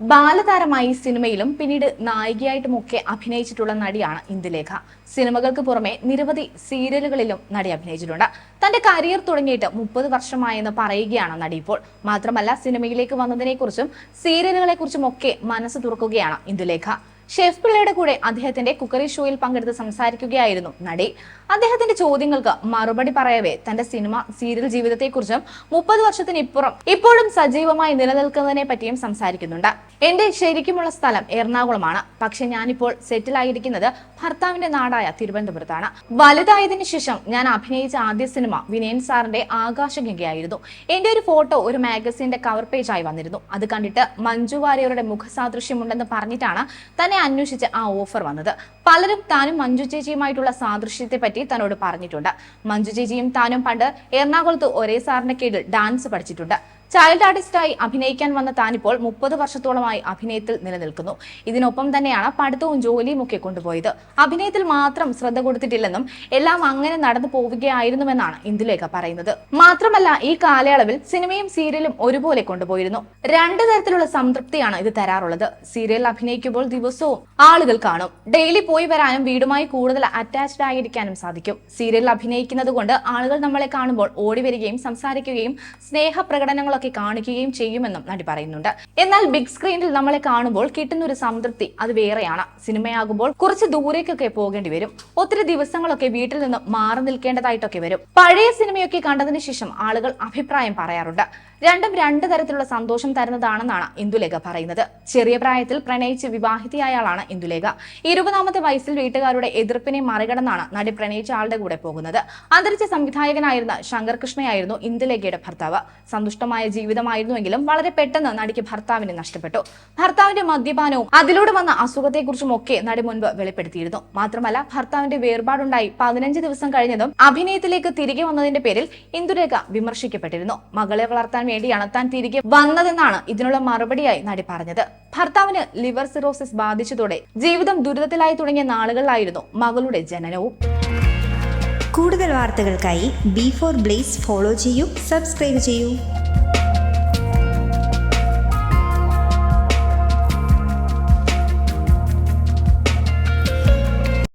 ബാലതാരമായി സിനിമയിലും പിന്നീട് നായികയായിട്ടുമൊക്കെ അഭിനയിച്ചിട്ടുള്ള നടിയാണ് ഇന്ദുലേഖ. സിനിമകൾക്ക് പുറമെ നിരവധി സീരിയലുകളിലും നടി അഭിനയിച്ചിട്ടുണ്ട്. തന്റെ കരിയർ തുടങ്ങിയിട്ട് മുപ്പത് വർഷമായെന്ന് പറയുകയാണ് നടി ഇപ്പോൾ. മാത്രമല്ല സിനിമയിലേക്ക് വന്നതിനെക്കുറിച്ചും സീരിയലുകളെക്കുറിച്ചും ഒക്കെ മനസ്സ് തുറക്കുകയാണ് ഇന്ദുലേഖ. ഷെഫ് പിള്ളയുടെ കൂടെ അദ്ദേഹത്തിന്റെ കുക്കറി ഷോയിൽ പങ്കെടുത്ത് സംസാരിക്കുകയായിരുന്നു നടി. അദ്ദേഹത്തിന്റെ ചോദ്യങ്ങൾക്ക് മറുപടി പറയവേ തന്റെ സിനിമ സീരിയൽ ജീവിതത്തെക്കുറിച്ചും മുപ്പത് വർഷത്തിന് ഇപ്പുറം ഇപ്പോഴും സജീവമായി നിലനിൽക്കുന്നതിനെ പറ്റിയും സംസാരിക്കുന്നുണ്ട്. എന്റെ ശരിക്കുമുള്ള സ്ഥലം എറണാകുളമാണ്. പക്ഷെ ഞാനിപ്പോൾ സെറ്റിൽ ആയിരിക്കുന്നത് ഭർത്താവിന്റെ നാടായ തിരുവനന്തപുരത്താണ്. വലുതായതിനു ശേഷം ഞാൻ അഭിനയിച്ച ആദ്യ സിനിമ വിനയൻ സാറിന്റെ ആകാശഗംഗയായിരുന്നു. എന്റെ ഒരു ഫോട്ടോ ഒരു മാഗസിന്റെ കവർ പേജായി വന്നിരുന്നു. അത് കണ്ടിട്ട് മഞ്ജു വാര്യരുടെ മുഖസാദൃശ്യമുണ്ടെന്ന് പറഞ്ഞിട്ടാണ് തന്നെ അന്വേഷിച്ച് ആ ഓഫർ വന്നത്. പലരും താനും മഞ്ജു ചേച്ചിയുമായിട്ടുള്ള സാദൃശ്യത്തെ പറ്റി തന്നോട് പറഞ്ഞിട്ടുണ്ട്. മഞ്ജു ചേച്ചിയും താനും പണ്ട് എറണാകുളത്ത് ഒരേ സാറിന്റെ കീഴിൽ ഡാൻസ് പഠിച്ചിട്ടുണ്ട്. ചൈൽഡ് ആർട്ടിസ്റ്റായി അഭിനയിക്കാൻ വന്ന താനിപ്പോൾ മുപ്പത് വർഷത്തോളമായി അഭിനയത്തിൽ നിലനിൽക്കുന്നു. ഇതിനൊപ്പം തന്നെയാണ് പഠിത്തവും ജോലിയും ഒക്കെ കൊണ്ടുപോയത്. അഭിനയത്തിൽ മാത്രം ശ്രദ്ധ കൊടുത്തിട്ടില്ലെന്നും എല്ലാം അങ്ങനെ നടന്നു പോവുകയായിരുന്നുവെന്നാണ് ഇന്ദുലേഖ പറയുന്നത്. മാത്രമല്ല ഈ കാലയളവിൽ സിനിമയും സീരിയലും ഒരുപോലെ കൊണ്ടുപോയിരുന്നു. രണ്ട് തരത്തിലുള്ള സംതൃപ്തിയാണ് ഇത് തരാറുള്ളത്. സീരിയൽ അഭിനയിക്കുമ്പോൾ ദിവസവും ആളുകൾ കാണും. ഡെയിലി പോയി വരാനും വീടുമായി കൂടുതൽ അറ്റാച്ച്ഡ് ആയിരിക്കാനും സാധിക്കും. സീരിയൽ അഭിനയിക്കുന്നത് കൊണ്ട് ആളുകൾ നമ്മളെ കാണുമ്പോൾ ഓടി വരികയും സംസാരിക്കുകയും സ്നേഹപ്രകടനങ്ങളൊക്കെ കാണിക്കുകയും ചെയ്യുമെന്നും നടി പറയുന്നുണ്ട്. എന്നാൽ ബിഗ് സ്ക്രീനിൽ നമ്മളെ കാണുമ്പോൾ കിട്ടുന്ന ഒരു സംതൃപ്തി അത് വേറെയാണ്. സിനിമയാകുമ്പോൾ കുറച്ച് ദൂരേക്കൊക്കെ പോകേണ്ടി വരും. ഒത്തിരി ദിവസങ്ങളൊക്കെ വീട്ടിൽ നിന്ന് മാറി നിൽക്കേണ്ടതായിട്ടൊക്കെ വരും. പഴയ സിനിമയൊക്കെ കണ്ടതിന് ശേഷം ആളുകൾ അഭിപ്രായം പറയാറുണ്ട്. രണ്ടും രണ്ട് തരത്തിലുള്ള സന്തോഷം തരുന്നതാണെന്നാണ് ഇന്ദുലേഖ പറയുന്നത്. ചെറിയ പ്രായത്തിൽ പ്രണയിച്ച് വിവാഹിതയായ ആളാണ് ഇന്ദുലേഖ. ഇരുപതാമത്തെ വയസ്സിൽ വീട്ടുകാരുടെ എതിർപ്പിനെ മറികടന്നാണ് നടി പ്രണയിച്ച ആളുടെ കൂടെ പോകുന്നത്. അന്തരിച്ച സംവിധായകനായിരുന്ന ശങ്കർ കൃഷ്ണയായിരുന്നു ഇന്ദുലേഖയുടെ ഭർത്താവ്. സന്തുഷ്ടമായ ജീവിതമായിരുന്നുവെങ്കിലും വളരെ പെട്ടെന്ന് നടിക്ക് ഭർത്താവിനെ നഷ്ടപ്പെട്ടു. ഭർത്താവിന്റെ മദ്യപാനവും അതിലൂടെ വന്ന അസുഖത്തെക്കുറിച്ചും ഒക്കെ നടി മുൻപ് വെളിപ്പെടുത്തിയിരുന്നു. മാത്രമല്ല ഭർത്താവിന്റെ വേർപാടുണ്ടായി പതിനഞ്ച് ദിവസം കഴിഞ്ഞതും അഭിനയത്തിലേക്ക് തിരികെ വന്നതിന്റെ പേരിൽ ഇന്ദുരേഖ വിമർശിക്കപ്പെട്ടിരുന്നു. മകളെ വളർത്താൻ വേണ്ടിയാണ് താൻ തിരികെ വന്നതെന്നാണ് ഇതിനുള്ള മറുപടിയായി നടി പറഞ്ഞത്. ഭർത്താവിന് ലിവർ സിറോസിസ് ബാധിച്ചതോടെ ജീവിതം ദുരിതത്തിലായി തുടങ്ങിയ നാളുകളിലായിരുന്നു മകളുടെ ജനനവും. കൂടുതൽ വാർത്തകൾക്കായി ബി ഫോർ ബ്ലേസ് ഫോളോ ചെയ്യൂ സബ്സ്ക്രൈബ് ചെയ്യൂ.